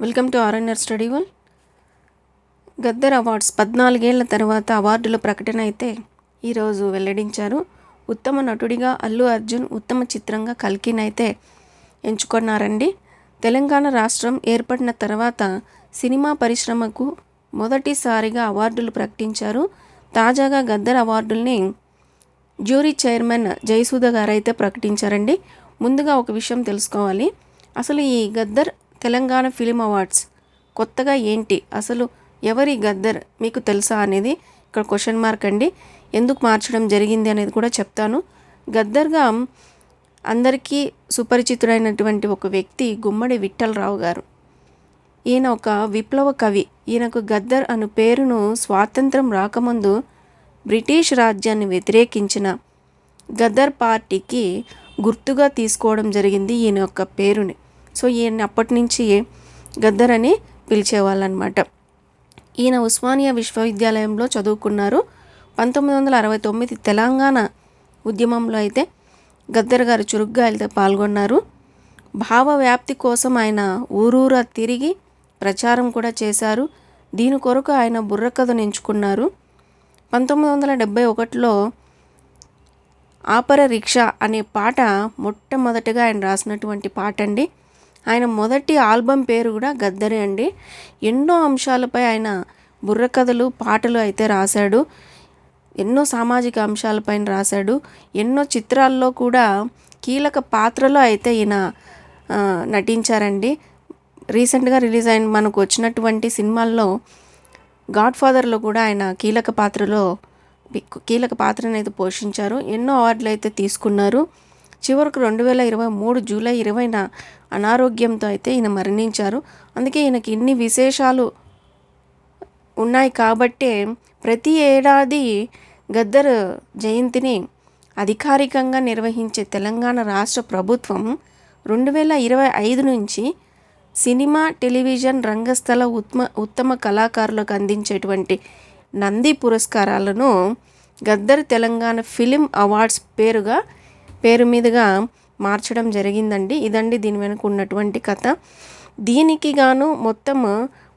Welcome to RNR study one Gaddar awards పద్నాలుగేళ్ళ తర్వాత అవార్డుల ప్రకటన అయితే ఈరోజు వెల్లడించారు. ఉత్తమ నటుడిగా అల్లు అర్జున్ ఉత్తమ చిత్రంగా కల్కినైతే ఎంచుకున్నారండి. తెలంగాణ రాష్ట్రం ఏర్పడిన తర్వాత సినిమా పరిశ్రమకు మొదటిసారిగా అవార్డులు ప్రకటించారు. తాజాగా గద్దర్ అవార్డుల్ని జ్యూరీ చైర్మన్ జయసూద గారైతే ప్రకటించారండి. ముందుగా ఒక విషయం తెలుసుకోవాలి. అసలు ఈ గద్దర్ తెలంగాణ ఫిలిం అవార్డ్స్. కొత్తగా ఏంటి? అసలు ఎవరి గద్దర్ మీకు తెలుసా అనేది ఇక్కడ క్వశ్చన్ మార్క్ అండి. ఎందుకు మార్చడం జరిగింది అనేది కూడా చెప్తాను. గద్దర్గా అందరికీ సుపరిచితుడైనటువంటి ఒక వ్యక్తి గుమ్మడి విఠలరావు గారు. ఈయన ఒక విప్లవ కవి. ఈయనకు గద్దర్ అను పేరును స్వాతంత్రం రాకముందు బ్రిటిష్ రాజ్యాన్ని వ్యతిరేకించిన గద్దర్ పార్టీకి గుర్తుగా తీసుకోవడం జరిగింది ఈయన యొక్క పేరుని. సో ఈయన అప్పటి నుంచి గద్దర్ అని పిలిచేవాళ్ళనమాట. ఈయన ఉస్మానియా విశ్వవిద్యాలయంలో చదువుకున్నారు. పంతొమ్మిది వందల అరవై తొమ్మిది తెలంగాణ ఉద్యమంలో అయితే గద్దర్ గారు చురుగ్గా అయితే పాల్గొన్నారు. భావ వ్యాప్తి కోసం ఆయన ఊరూరా తిరిగి ప్రచారం కూడా చేశారు. దీని కొరకు ఆయన బుర్రకథను ఎంచుకున్నారు పంతొమ్మిది వందల డెబ్భై ఒకటిలో ఆపర రిక్షా అనే పాట మొట్టమొదటిగా ఆయన రాసినటువంటి పాట అండి ఆయన మొదటి ఆల్బమ్ పేరు కూడా గద్దరే అండి. ఎన్నో అంశాలపై ఆయన బుర్రకథలు పాటలు అయితే రాశాడు. ఎన్నో సామాజిక అంశాలపైన రాశాడు. ఎన్నో చిత్రాల్లో కూడా కీలక పాత్రలో అయితే ఈయన నటించారండి. రీసెంట్గా రిలీజ్ అయిన మనకు వచ్చినటువంటి సినిమాల్లో గాడ్ ఫాదర్లో కూడా ఆయన కీలక పాత్రలో కీలక పాత్రను అయితే పోషించారు. ఎన్నో అవార్డులు అయితే తీసుకున్నారు. చివరకు రెండు వేల ఇరవై మూడు జూలై ఇరవైన అనారోగ్యంతో అయితే ఈయన మరణించారు. అందుకే ఈయనకి ఇన్ని విశేషాలు ఉన్నాయి కాబట్టే ప్రతి ఏడాది గద్దర్ జయంతిని అధికారికంగా నిర్వహించే తెలంగాణ రాష్ట్ర ప్రభుత్వం రెండు వేల ఇరవై ఐదు నుంచి సినిమా టెలివిజన్ రంగస్థల ఉత్మ ఉత్తమ కళాకారులకు అందించేటువంటి నంది పురస్కారాలను గద్దర్ తెలంగాణ ఫిలిం అవార్డ్స్ పేరుగా పేరు మీదుగా మార్చడం జరిగిందండి. ఇదండి దీని వెనుక ఉన్నటువంటి కథ. దీనికి గాను మొత్తం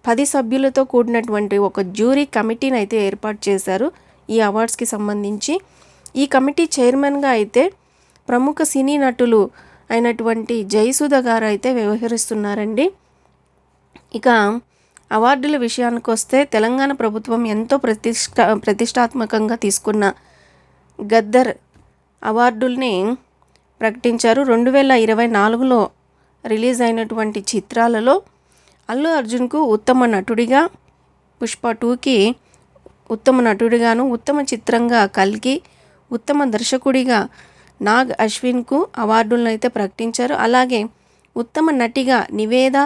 పది సభ్యులతో కూడినటువంటి ఒక జ్యూరీ కమిటీని అయితే ఏర్పాటు చేశారు ఈ అవార్డ్స్కి సంబంధించి. ఈ కమిటీ చైర్మన్గా అయితే ప్రముఖ సినీ నటులు అయినటువంటి జయసుధ గారు అయితే వ్యవహరిస్తున్నారండి. ఇక అవార్డుల విషయానికి వస్తే తెలంగాణ ప్రభుత్వం ఎంతో ప్రతిష్ట ప్రతిష్టాత్మకంగా తీసుకున్న గద్దర్ అవార్డుల్ని ప్రకటించారు. రెండు వేల ఇరవై నాలుగులో రిలీజ్ అయినటువంటి చిత్రాలలో అల్లు అర్జున్కు ఉత్తమ నటుడిగా పుష్ప టూకి ఉత్తమ నటుడిగాను ఉత్తమ చిత్రంగా కల్కి ఉత్తమ దర్శకుడిగా నాగ్ అశ్విన్కు అవార్డులను అయితే ప్రకటించారు. అలాగే ఉత్తమ నటిగా నివేద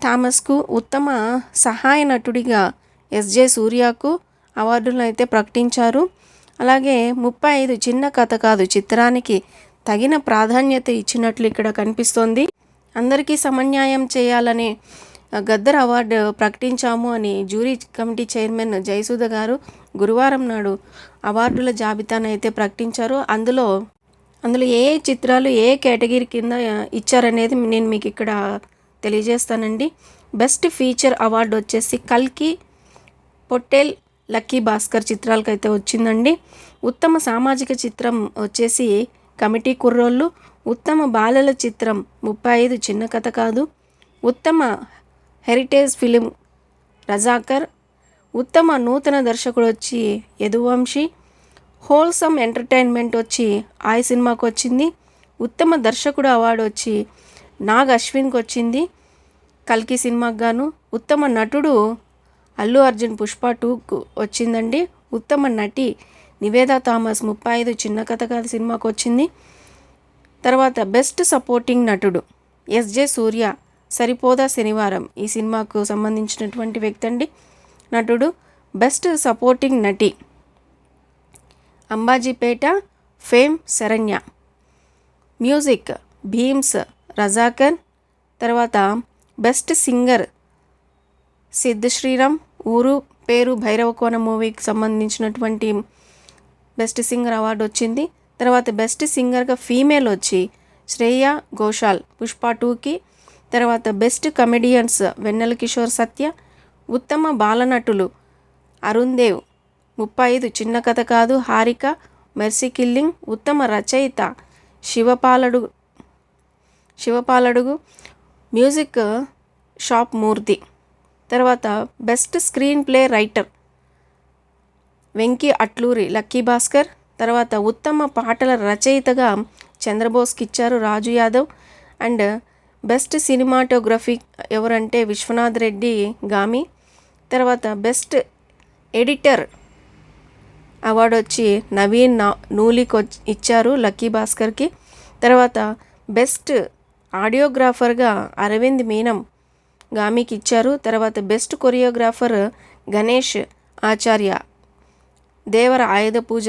థామస్కు ఉత్తమ సహాయ నటుడిగా ఎస్జే సూర్యకు అవార్డులను అయితే ప్రకటించారు. అలాగే ముప్పై ఐదు చిన్న కథ కాదు చిత్రానికి తగిన ప్రాధాన్యత ఇచ్చినట్లు ఇక్కడ కనిపిస్తోంది. అందరికీ సమన్యాయం చేయాలని గద్దర్ అవార్డు ప్రకటించాము అని జ్యూరీ కమిటీ చైర్మన్ జయసుధ గారు గురువారం నాడు అవార్డుల జాబితాను అయితే ప్రకటించారు. అందులో అందులో ఏ ఏ చిత్రాలు ఏ కేటగిరీ కింద ఇచ్చారనేది నేను మీకు ఇక్కడ తెలియజేస్తానండి. బెస్ట్ ఫీచర్ అవార్డు వచ్చేసి కల్కి పొట్టేల్ లక్కీ భాస్కర్ చిత్రాలకు అయితే వచ్చిందండి. ఉత్తమ సామాజిక చిత్రం వచ్చేసి కమిటీ కుర్రోళ్ళు ఉత్తమ బాలల చిత్రం ముప్పై ఐదు చిన్న కథ కాదు. ఉత్తమ హెరిటేజ్ ఫిలిం రజాకర్ ఉత్తమ నూతన దర్శకుడు వచ్చి యదువంశీ హోల్సమ్ ఎంటర్టైన్మెంట్ వచ్చి ఆయ్ సినిమాకు వచ్చింది ఉత్తమ దర్శకుడు అవార్డు వచ్చి నాగ్ అశ్విన్కి వచ్చింది కల్కి సినిమాకి గాను ఉత్తమ నటుడు అల్లు అర్జున్ పుష్ప టూకు వచ్చిందండి. ఉత్తమ నటి నివేదా థామస్ ముప్పై ఐదు చిన్న కథ కథ సినిమాకు వచ్చింది. తర్వాత బెస్ట్ సపోర్టింగ్ నటుడు ఎస్జే సూర్య సరిపోదా శనివారం ఈ సినిమాకు సంబంధించినటువంటి వ్యక్తి అండి నటుడు బెస్ట్ సపోర్టింగ్ నటి అంబాజీపేట ఫేమ్ శరణ్య. మ్యూజిక్ భీమ్స్ రజాకర్. తర్వాత బెస్ట్ సింగర్ సిద్ధ్ శ్రీరామ్. ఊరు పేరు భైరవకోన మూవీకి సంబంధించినటువంటి బెస్ట్ సింగర్ అవార్డు వచ్చింది. తర్వాత బెస్ట్ సింగర్గా ఫీమేల్ వచ్చి శ్రేయ ఘోషాల్ పుష్ప టూకి తర్వాత బెస్ట్ కమెడియన్స్ వెన్నెల కిషోర్ సత్య ఉత్తమ బాలనటులు అరుణ్ దేవ్ ముప్పై ఐదు చిన్న కథ కాదు హారిక మెర్సీ కిల్లింగ్ ఉత్తమ రచయిత శివపాలడు శివపాలడుగు మ్యూజిక్ షాప్ మూర్తి. తర్వాత best screenplay writer Venky Atluri lucky Bhaskar. తర్వాత ఉత్తమ పాటల రచయితగా చంద్రబోస్కి ఇచ్చారు Raju Yadav. And best cinematography ఎవరంటే విశ్వనాథ్ రెడ్డి గామి. తర్వాత బెస్ట్ ఎడిటర్ అవార్డు వచ్చి నవీన్ నా నూలికి ఇచ్చారు లక్కీ భాస్కర్కి. తర్వాత బెస్ట్ ఆడియోగ్రాఫర్గా అరవింద్ మీనం గామికి ఇచ్చారు తర్వాత బెస్ట్ కొరియోగ్రాఫర్ గణేష్ ఆచార్య. దేవర ఆయుధ పూజ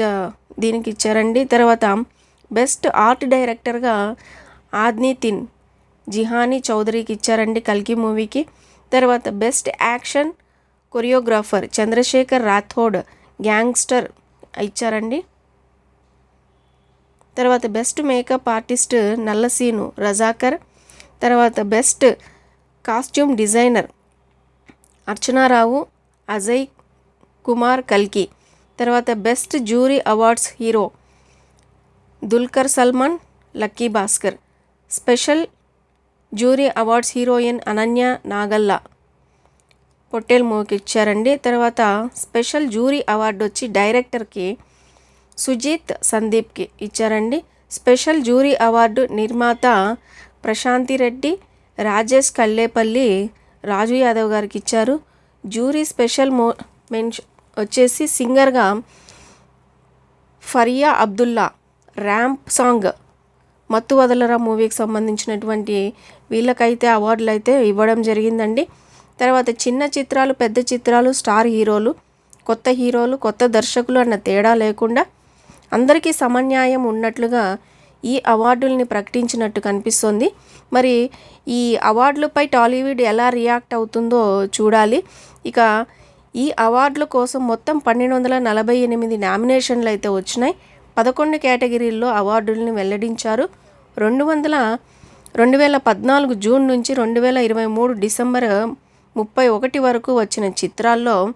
దీనికి ఇచ్చారండి తర్వాత బెస్ట్ ఆర్ట్ డైరెక్టర్గా ఆద్నితిన్ జిహానీ చౌదరికి ఇచ్చారండి కల్కి మూవీకి. తర్వాత best action choreographer Chandrasekhar Rathod gangster ఇచ్చారండి. తర్వాత best makeup artist Nallaseenu Razakar. తర్వాత best costume designer Archana Rao Ajay Kumar కల్కి. తర్వాత best jury awards hero Dulquer Salmaan lucky Bhaskar. Special jury awards heroine Ananya Nagalla. Pottel మూవీకి ఇచ్చారండి. తర్వాత special jury award వచ్చి డైరెక్టర్కి సుజీత్ సందీప్కి ఇచ్చారండి. స్పెషల్ జ్యూరీ అవార్డు నిర్మాత ప్రశాంతి రెడ్డి రాజేష్ కల్లేపల్లి రాజు యాదవ్ గారికి ఇచ్చారు జ్యూరీ స్పెషల్ మో మెన్ష వచ్చేసి సింగర్గా ఫరియా అబ్దుల్లా ర్యాంప్ సాంగ్ మత్తు వదలరా మూవీకి సంబంధించినటువంటి వీళ్ళకైతే అవార్డులు అయితే ఇవ్వడం జరిగిందండి. తర్వాత చిన్న చిత్రాలు పెద్ద చిత్రాలు స్టార్ హీరోలు కొత్త హీరోలు కొత్త దర్శకులు అన్న తేడా లేకుండా అందరికీ సమన్యాయం ఉన్నట్లుగా ఈ అవార్డుల్ని ప్రకటించినట్టు కనిపిస్తోంది. మరి ఈ అవార్డులపై టాలీవుడ్ ఎలా రియాక్ట్ అవుతుందో చూడాలి. ఇక ఈ అవార్డుల కోసం మొత్తం పన్నెండు వందల నలభై ఎనిమిది నామినేషన్లు అయితే వచ్చినాయి. పదకొండు కేటగిరీల్లో అవార్డుల్ని వెల్లడించారు. రెండు వందల రెండు వేల పద్నాలుగు జూన్ నుంచి రెండు వేల ఇరవై మూడు డిసెంబర్ ముప్పై ఒకటి వరకు వచ్చిన చిత్రాల్లో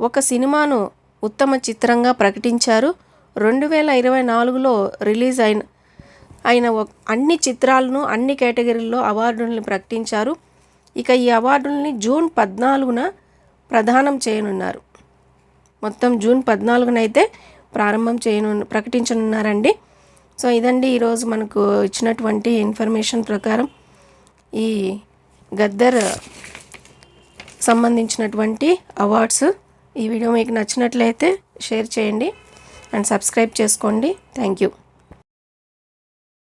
ఒక సినిమాను ఉత్తమ చిత్రంగా ప్రకటించారు. రెండు వేల ఇరవై నాలుగులో రిలీజ్ అయిన ఆయన అన్ని చిత్రాలను అన్ని కేటగిరీల్లో అవార్డులను ప్రకటించారు. ఇక ఈ అవార్డుల్ని జూన్ పద్నాలుగున ప్రదానం చేయనున్నారు. మొత్తం జూన్ పద్నాలుగున అయితే ప్రారంభం చేయను ప్రకటించనున్నారండి. సో ఇదండి ఈరోజు మనకు ఇచ్చినటువంటి ఇన్ఫర్మేషన్ ప్రకారం ఈ గద్దర్ సంబంధించినటువంటి అవార్డ్స్. ఈ వీడియో మీకు నచ్చినట్లయితే షేర్ చేయండి అండ్ సబ్స్క్రైబ్ చేసుకోండి. Thank you.